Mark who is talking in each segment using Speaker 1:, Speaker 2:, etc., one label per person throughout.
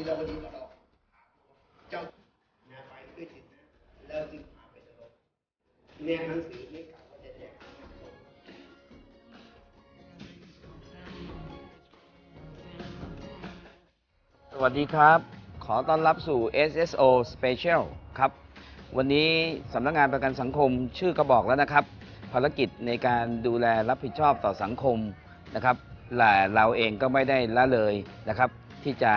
Speaker 1: ดีเราดีมาหรอกเจ้าเนี่ยไปด้วยจิตนะแล้วจึงพาไปนรกเนี่ยหนังสือไม่กล่าวว่าจะแจก
Speaker 2: สวัสดีครับ ขอต้อนรับสู่ SSO Special ครับ วันนี้สำนักงงานประกันสังคมชื่อก็บอกแล้วนะครับ ภารกิจในการดูแลรับผิดชอบต่อสังคมนะครับและเราเองก็ไม่ได้ละเลยนะครับ ที่จะ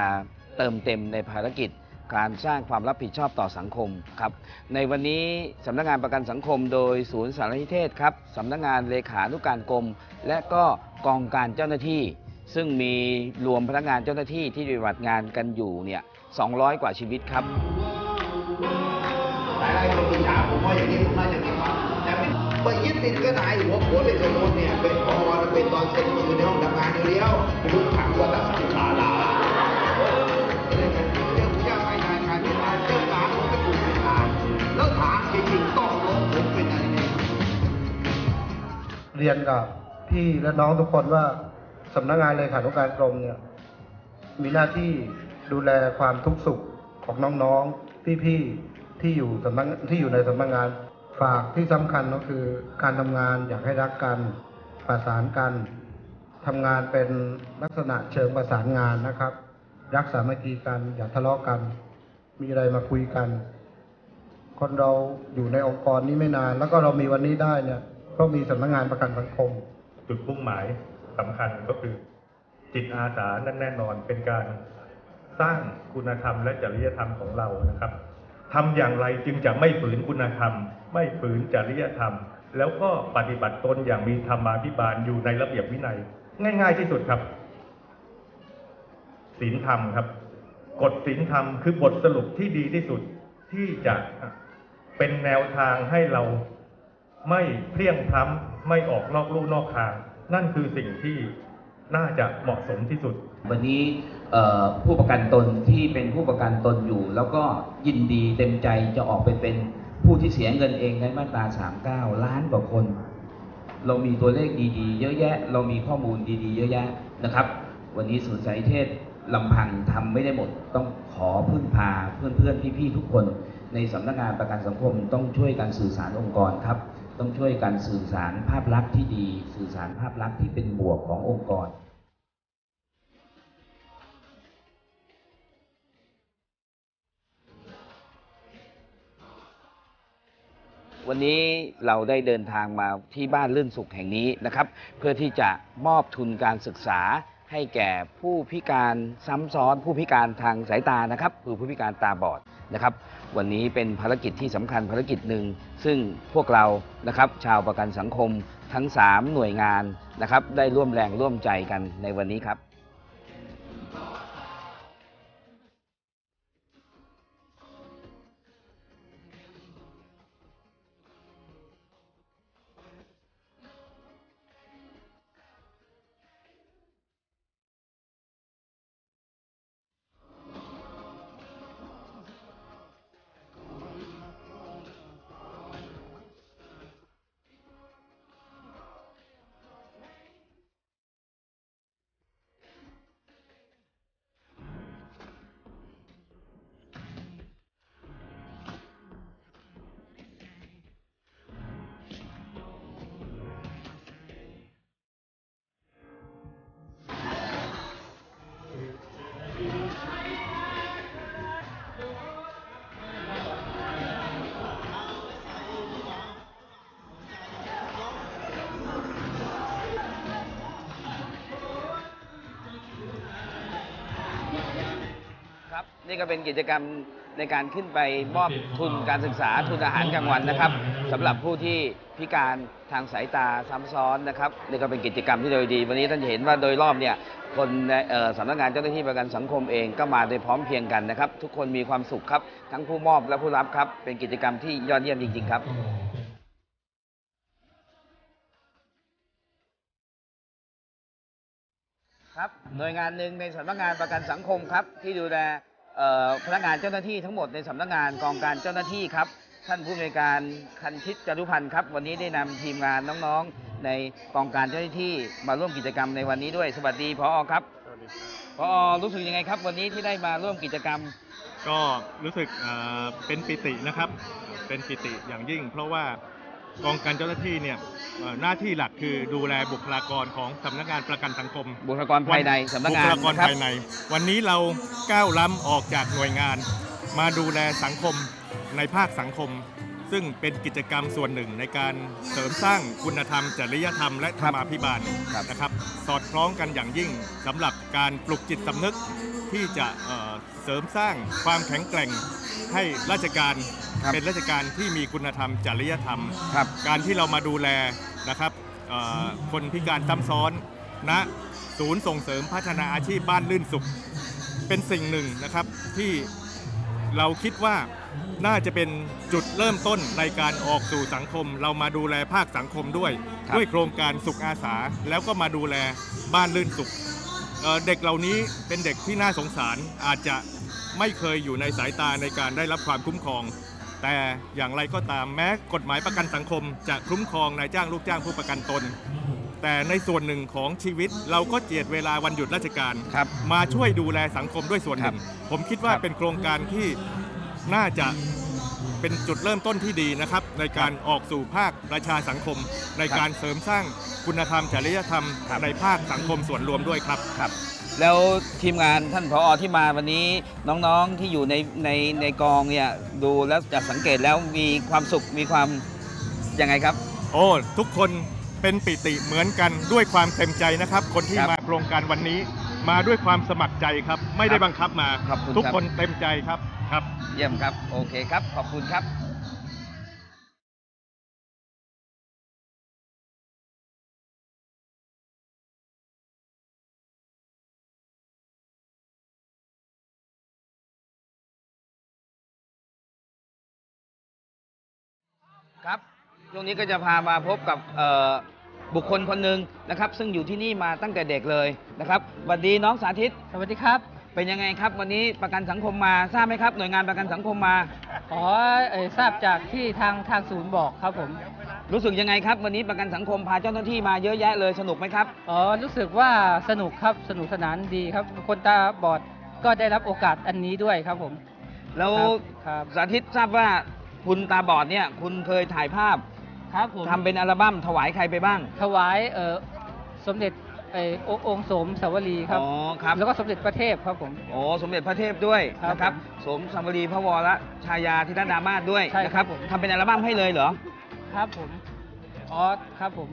Speaker 2: เติมเต็มในภารกิจการสร้างความรับผิดชอบต่อสังคมครับ ในวันนี้สำนักงานประกันสังคมโดยศูนย์สารนิเทศครับสำนักงานเลขานุการกรม และก็กองการเจ้าหน้าที่ ซึ่งมีรวมพนักงานเจ้าหน้าที่ที่ปฏิบัติงานกันอยู่เนี่ย200 กว่าชีวิตครับ
Speaker 1: หลายๆคนอิจฉาผมว่าอย่างนี้น่าจะมีความแต่ไม่ไปยึดติดก็นายหัวโขนเลยสมมติเนี่ยเป็นพอเป็นตอนเซ็นมาอยู่ในห้องทำงานอยู่แล้วรู้ถังวัฏสังขารา รียน
Speaker 3: กับพี่และน้องทุกคนว่าสำนักงานเลขานุการกรมเนี่ย มีหน้าที่ดูแลความทุกข์สุขของน้องๆพี่ๆที่อยู่สำนักที่อยู่ในสำนักงานฝากที่สำคัญก็คือการทำงานอยากให้รักกันประสานกันทำงานเป็นลักษณะเชิงประสานงานนะครับ รักสามัคคีกัน อย่าทะเลาะกัน มีอะไรมาคุยกัน คนเราอยู่ในองค์กรนี้ไม่นาน แล้วก็เรามีวันนี้ได้เนี่ย เพราะมีสำนักงานประกันสังคม
Speaker 4: จุดมุ่งหมายสำคัญก็คือ จิตอาสานั่นแน่นอนเป็นการสร้างคุณธรรมและจริยธรรมของเรานะครับทำอย่างไรจึงจะไม่ฝืนคุณธรรม ไม่ฝืนจริยธรรม แล้วก็ปฏิบัติตนอย่างมีธรรมาภิบาลอยู่ในระเบียบวินัย ง่าย ๆที่สุดครับศีลธรรมครับกฎศีลธรรมคือบทสรุปที่ดีที่สุดที่จะเป็นแนวทางให้เรา ไม่เพลียงพล้ำไม่ออกนอกลู่นอกทาง นั่นคือสิ่งที่น่าจะเหมาะสมที่สุด
Speaker 2: วันนี้ผู้ประกันตนที่เป็นผู้ประกันตนอยู่ แล้วก็ยินดีเต็มใจจะออกไปเป็นผู้ที่เสียเงินเองในมาตรา 39 ล้านกว่าคน เรามีตัวเลขดีๆ เยอะแยะ เรามีข้อมูลดีๆ เยอะแยะนะครับ วันนี้ศูนย์สายเทศลำพังทำไม่ได้หมด ต้องขอพึ่งพาเพื่อนๆ พี่ๆ ทุกคน ในสำนักงานประกันสังคมต้องช่วยกันสื่อสารองค์กรครับ ต้องช่วยกันสื่อสารภาพลักษณ์ที่ดี สื่อสารภาพลักษณ์ที่เป็นบวกขององค์กร วันนี้เราได้เดินทางมาที่บ้านลื่นสุขแห่งนี้นะครับ เพื่อที่จะมอบทุนการศึกษาให้แก่ผู้พิการซ้ำซ้อนผู้พิการทางสายตานะครับ คือผู้พิการตาบอดนะครับ วันนี้เป็นภารกิจที่สำคัญภารกิจหนึ่งซึ่งพวกเรานะครับชาวประกันสังคมทั้ง 3 หน่วยงานนะครับได้ร่วมแรงร่วมใจกันในวันนี้ครับ ครับนี่ก็เป็นกิจกรรมในการขึ้นไปมอบทุนการศึกษาทุนอาหารกลางวันนะครับสำหรับผู้ที่พิการทางสายตาซ้ำซ้อนนะครับนี่ก็เป็นกิจกรรมที่โดยดี วันนี้ท่านจะเห็นว่าโดยรอบเนี่ยคนในเอ่อสำนักงานเจ้าหน้าที่ประกันสังคมเองก็มาโดยพร้อมเพรียงกันนะครับ ทุกคนมีความสุขครับ ทั้งผู้มอบและผู้รับครับ เป็นกิจกรรมที่ยอดเยี่ยมจริงๆครับ ครับหน่วยงานหนึ่งในสำนักงานประกันสังคมครับที่ดูแลเอ่อพนักงานเจ้าหน้าที่ทั้งหมดในสำนักงานกองการเจ้าหน้าที่ครับท่านผู้อำนวยการคันชิตจารุพันธ์ครับ วันนี้ได้นำทีมงานน้องๆ ในกองการเจ้าหน้าที่มาร่วมกิจกรรมในวันนี้ด้วย สวัสดีพอครับพอรู้สึกยังไงครับ วันนี้ที่ได้มาร่วมกิจกรรม
Speaker 4: ก็รู้สึกเอ่อเป็นปิตินะครับ เป็นปิติอย่างยิ่ง เพราะว่า กองการเจ้าหน้าที่เนี่ยเอ่อหน้าที่หลักคือดูแลบุคลากรของสำนักงานประกันสังคม
Speaker 2: บุคลากรภายในสำนักงาน
Speaker 4: บุคลากร
Speaker 2: นะครับ
Speaker 4: ภายใน วันนี้เราก้าวล้ำออกจากหน่วยงาน มาดูแลสังคมในภาคสังคม ซึ่งเป็นกิจกรรมส่วนหนึ่งในการเสริมสร้างคุณธรรม จริยธรรมและธรรมาภิบาล
Speaker 2: ครับ
Speaker 4: นะครับ สอดคล้องกันอย่างยิ่งสำหรับการปลุกจิตสำนึกที่จะเอ่อ เสริมสร้างความแข็งแกร่งให้ราชการ
Speaker 2: ครับ
Speaker 4: เป็นราชการที่มีคุณธรรมจริยธรรม
Speaker 2: ครับ
Speaker 4: การที่เรามาดูแลนะครับเอ่อคนพิการซ้ำซ้อนณศูนย์ส่งเสริมพัฒนาอาชีพบ้านลื่นสุข เป็นสิ่งหนึ่งนะครับที่เราคิดว่าน่าจะเป็นจุดเริ่มต้นในการออกสู่สังคม เรามาดูแลภาคสังคมด้วย
Speaker 2: ครับ
Speaker 4: ด้วยโครงการสุขอาสา แล้วก็มาดูแลบ้านลื่นสุข เอ่อเด็กเหล่านี้เป็นเด็กที่น่าสงสารอาจจะไม่เคยอยู่ในสายตาในการได้รับความคุ้มครอง แต่อย่างไรก็ตามแม้กฎหมายประกันสังคม จะคุ้มครองนายจ้างลูกจ้างผู้ประกันตน แต่ในส่วนหนึ่งของชีวิตเราก็เจียดเวลาวันหยุดราชการ
Speaker 2: ครับ
Speaker 4: มาช่วยดูแลสังคมด้วยส่วนหนึ่ง ผมคิดว่า
Speaker 2: ครับ
Speaker 4: เป็นโครงการที่น่าจะ เป็นจุดเริ่มต้นที่ดีนะครับ ในการออกสู่ภาคประชาสังคม ในการเสริมสร้างคุณธรรมจริยธรรม
Speaker 2: ครับ
Speaker 4: ในภาคสังคมส่วนรวมด้วยครับ
Speaker 2: ครับ แล้วทีมงานท่านผอที่มาวันนี้น้องๆที่อยู่ในในในกองเนี่ยดูแล้วจะสังเกตแล้วมีความสุขมีความยังไงครับ
Speaker 4: โอ้ทุกคนเป็นปิติเหมือนกันด้วยความเต็มใจนะครับ คนที่
Speaker 2: ครับ
Speaker 4: มาโครงการวันนี้ มาด้วยความสมัครใจครับ ไม่ได้
Speaker 2: ครับ
Speaker 4: บังคับมา
Speaker 2: ขอบคุณ
Speaker 4: ทุก
Speaker 2: ครับ
Speaker 4: คนเต็มใจครับ ครับ
Speaker 2: เยี่ยมครับ โอเคครับ ขอบคุณครับครับช่วงนี้ก็จะพามาพบกับเอ่อบุคคลคนหนึ่งนะครับ ซึ่งอยู่ที่นี่มาตั้งแต่เด็กเลยนะครับสวัสดีน้องสาธิต
Speaker 5: สวัสดีครับ
Speaker 2: เป็นยังไงครับ วันนี้ประกันสังคมมาทราบไหมครับหน่วยงานประกันสังคมมา
Speaker 5: อ๋อเอ่อทราบจากที่ทางทางศูนย์บอกครับผม
Speaker 2: รู้สึกยังไงครับ วันนี้ประกันสังคมพาเจ้าหน้าที่มาเยอะแยะเลยสนุกไหมครับ
Speaker 5: อ๋อรู้สึกว่าสนุกครับสนุกสนานดีครับ คนตาบอดก็ได้รับโอกาสอันนี้ด้วยครับผม
Speaker 2: แล้ว
Speaker 5: ครับ
Speaker 2: สาธิตทราบว่าคุณตาบอดเนี่ยคุณเคยถ่ายภาพ
Speaker 5: ครับผม
Speaker 2: ทำเป็นอัลบั้มถวายใครไปบ้าง
Speaker 5: ถวายเอ่อสมเด็จ เอ่อองค์สมสาวรีครับ
Speaker 2: อ๋อครับ
Speaker 5: แล้วก็สมเด็จพระเทพครับผม
Speaker 2: โอ้สมเด็จพระเทพด้วย
Speaker 5: ครับ
Speaker 2: นะครับ สมสมรีพระวรชายาธิดาดามาศด้วย
Speaker 5: ใช่
Speaker 2: นะค
Speaker 5: ครั
Speaker 2: รับบ
Speaker 5: ผม
Speaker 2: ทำเป็นอัลบั้มให้เลยเหรอ
Speaker 5: ครับผมอ๋อครับผม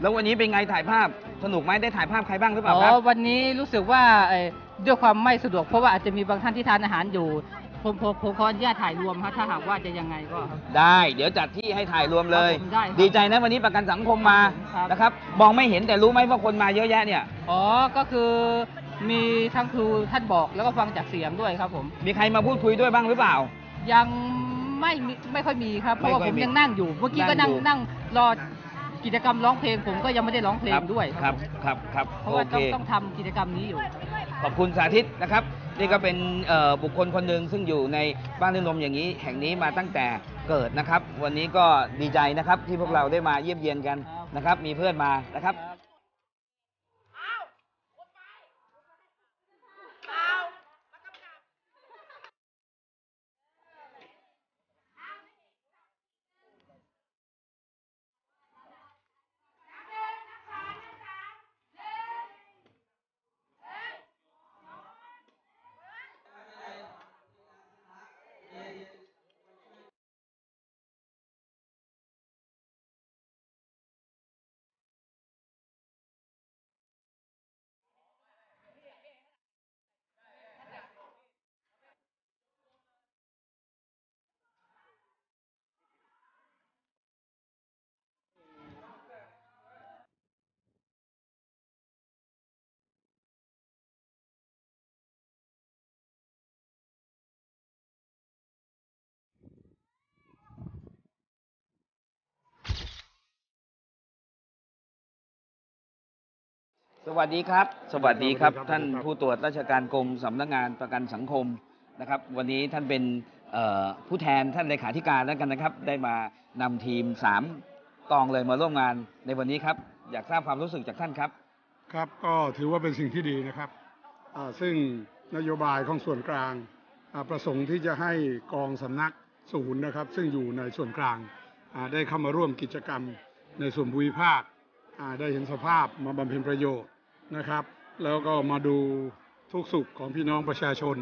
Speaker 2: แล้ววันนี้เป็นไงถ่ายภาพสนุกไหมได้ถ่ายภาพใครบ้างหรือเปล่า
Speaker 5: อ๋
Speaker 2: ครั
Speaker 5: อ
Speaker 2: บ
Speaker 5: วันนี้รู้สึกว่าเอ่อด้วยความไม่สะดวกเพราะว่าอาจจะมีบางท่านที่ทานอาหารอยู่ ผมผมผมขออนุญาตถ่ายรวมครับถ้าหากว่าจะยังไงก็ครับ
Speaker 2: ได้เดี๋ยวจัดที่ให้ถ่ายรวมเลย
Speaker 5: ครับผมได้ครับ
Speaker 2: ดีใจนะวันนี้ประกันสังคมมา
Speaker 5: ครับ
Speaker 2: นะครับ มองไม่เห็นแต่รู้ไหมว่าคนมาเยอะแยะเนี่ย
Speaker 5: อ๋อก็คือมีทั้งครูท่านบอกแล้วก็ฟังจากเสียงด้วยครับผม
Speaker 2: มีใครมาพูดคุยด้วยบ้างหรือเปล่า
Speaker 5: ยังไม่มีไม่ค่อยมีครับเพราะว่า
Speaker 2: ไม่ค่
Speaker 5: ผ
Speaker 2: อย
Speaker 5: ม
Speaker 2: มี
Speaker 5: ยังนั่งอยู่ เมื่อกี้ก็
Speaker 2: นั่
Speaker 5: นั่
Speaker 2: ง
Speaker 5: ง
Speaker 2: อยู่
Speaker 5: นั่งรอกิจกรรมร้องเพลงผมก็ยังไม่ได้ร้องเพลงด้วย
Speaker 2: ครับ
Speaker 5: ผม
Speaker 2: ครับครับ
Speaker 5: เพราะ
Speaker 2: โอ
Speaker 5: ว่า
Speaker 2: เค
Speaker 5: ต้องต้องทำกิจกรรมนี้อยู่
Speaker 2: ขอบคุณสาธิตนะครับ นี่ก็เป็นบุคคลคนหนึ่งซึ่งอยู่ในบ้านเรือนลมอย่างนี้ แห่งนี้มาตั้งแต่เกิดนะครับ วันนี้ก็ดีใจนะครับที่พวกเราได้มาเยี่ยมเยียนกันนะครับ มีเพื่อนมานะครับ สวัสดีครับ สวัสดีครับ ท่านผู้ตรวจราชการกรมสำนักงานประกันสังคมนะครับ วันนี้ท่านเป็นเอ่อผู้แทนท่านเลขาธิการแล้วกันนะครับ ได้มานำทีมสามกองเลยมาร่วมงานในวันนี้ครับ อยากทราบความรู้สึกจากท่านครับ
Speaker 6: ครับก็ถือว่าเป็นสิ่งที่ดีนะครับอ่าซึ่งนโยบายของส่วนกลางอ่าประสงค์ที่จะให้กองสำนักศูนย์นะครับ ซึ่งอยู่ในส่วนกลางอ่าได้เข้ามาร่วมกิจกรรมในส่วนภูมิภาคอ่าได้เห็นสภาพมาบำเพ็ญประโยชน์ นะครับ แล้วก็มาดูทุกสุขของพี่น้องประชาชน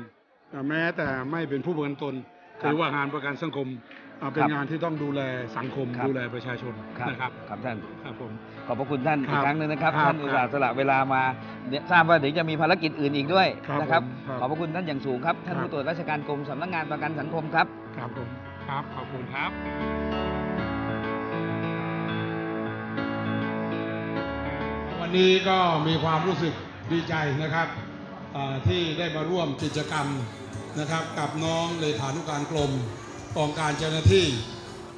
Speaker 6: อ่าแม้แต่ไม่เป็นผู้ประกันตน
Speaker 2: ครับ
Speaker 6: หรือว่างานประกันสังคมอ่าเป็น
Speaker 2: ครับ
Speaker 6: งานที่ต้องดูแลสังคม
Speaker 2: ครับ
Speaker 6: ดูแลประชาชนนะครับ
Speaker 2: ครับท่าน
Speaker 6: ครับผม
Speaker 2: ขอบพระคุณท่าน
Speaker 6: ค
Speaker 2: อี
Speaker 6: รั
Speaker 2: ก
Speaker 6: บ
Speaker 2: ครั้งหนึ่งนะครับ
Speaker 6: ครับ
Speaker 2: ท่านอุตส่าห์สละเวลามาเนี่ยทราบว่าเดี๋ยวจะมีภารกิจอื่นอีกด้วย
Speaker 6: ครับ
Speaker 2: นะครับ
Speaker 6: ผมครับ
Speaker 2: ขอบพระคุณท่านอย่างสูงครับท่าน
Speaker 6: ครับ
Speaker 2: ผู้ตรวจราชการกรมสำนักงานประกันสังคมครับ
Speaker 6: ครับผมครับขอบคุณครับ นนี้ก็มีความรู้สึกดีใจนะครับที่ได้มาร่วมกิจกรรมนะครับ กับน้องเลขานุการกรมกองการเจ้าหน้าที่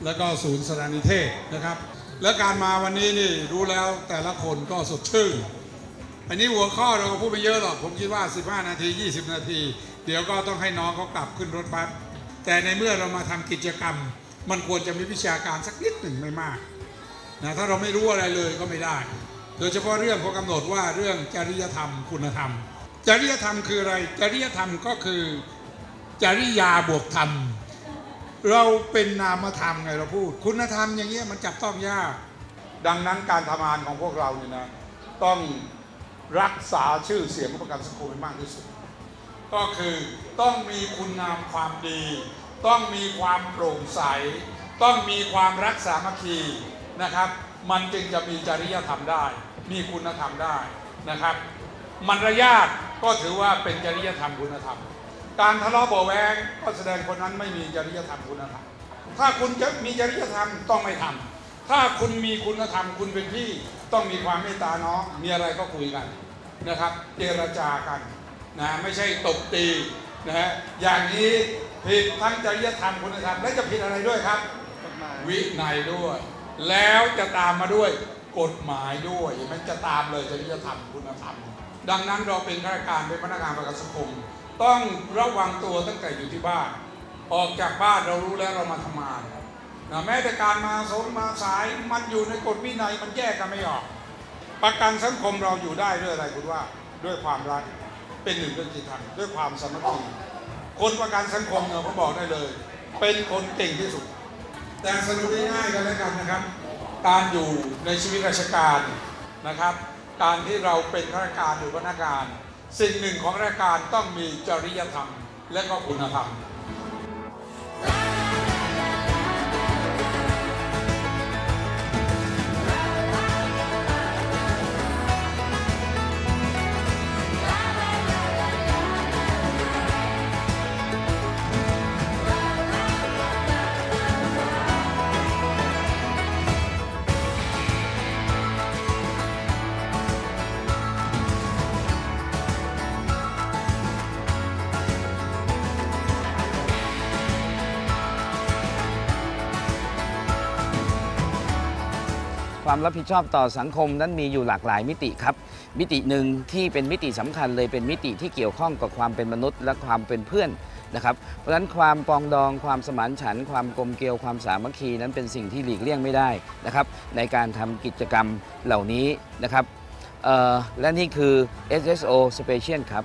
Speaker 6: และก็ศูนย์สถานิเทศนะครับ และการมาวันนี้นี่รู้แล้วแต่ละคนก็สดชื่นอันนี้หัวข้อเราก็พูดไม่เยอะหรอกผมคิดว่า 15 นาที 20 นาที เดี๋ยวก็ต้องให้น้องเขากลับขึ้นรถบัสแต่ในเมื่อเรามาทำกิจกรรม มันควรจะมีวิชาการสักนิดหนึ่งไม่มากนะถ้าเราไม่รู้อะไรเลยก็ไม่ได้ โดยเฉพาะเรื่องเขากำหนดว่าเรื่องจริยธรรมคุณธรรม จริยธรรมคืออะไร จริยธรรมก็คือจริยาบวกธรรม เราเป็นนามธรรมไงเราพูด คุณธรรมอย่างเงี้ยมันจับต้องยาก ดังนั้นการทำงานของพวกเราเนี่ยนะต้องรักษาชื่อเสียงของประกันสังคมให้มากที่สุด ก็คือต้องมีคุณงามความดี ต้องมีความโปร่งใส ต้องมีความรักสามัคคีนะครับ มันจึงจะมีจริยธรรมได้ มีคุณธรรมได้นะครับมันระยาทก็ถือว่าเป็นจริยธรรมคุณธรรม การทะเลาะเบาะแวงก็แสดงคนนั้นไม่มีจริยธรรมคุณธรรม ถ้าคุณจะมีจริยธรรมต้องไม่ทำถ้าคุณมีคุณธรรมคุณเป็นพี่ต้องมีความเมตตาน้องมีอะไรก็คุยกันนะครับ เจรจากันนะไม่ใช่ตบตีนะฮะอย่างนี้ผิดทั้งจริยธรรมคุณธรรมและจะผิดอะไรด้วยครับ วินัยด้วย แล้วจะตามมาด้วย กฎหมายด้วย มันจะตามเลยจริยธรรมคุณธรรม ดังนั้นเราเป็นข้าราชการเป็นพนักงานประกันสังคมต้องระวังตัวตั้งแต่อยู่ที่บ้าน ออกจากบ้านเรารู้แล้วเรามาทำงานนะแม้แต่การมาสงมาสายมันอยู่ในกฎวินัยมันแยกกันไม่ออก ประกันสังคมเราอยู่ได้ด้วยอะไรคุณว่าด้วยความรักเป็นหนึ่งเรื่องที่ทำด้วยความสมัคคีคนประกันสังคมเนี่ยผมบอกได้เลย เป็นคนเก่งที่สุด แต่สรุปง่ายๆกันแล้วกันนะครับ การอยู่ในชีวิตราชการนะครับ การที่เราเป็นข้าราชการหรือพนักงาน สิ่งหนึ่งของราชการต้องมีจริยธรรมและก็คุณธรรม
Speaker 2: ความรับผิดชอบต่อสังคมนั้นมีอยู่หลากหลายมิติครับ มิติหนึ่งที่เป็นมิติสำคัญเลยเป็นมิติที่เกี่ยวข้องกับความเป็นมนุษย์ และความเป็นเพื่อนนะครับ เพราะฉะนั้นความปองดองความสมานฉันท์ความกลมเกลียวความสามัคคีนั้นเป็นสิ่งที่หลีกเลี่ยงไม่ได้นะครับในการทำกิจกรรมเหล่านี้นะครับและนี่คือ SSO Special ครับ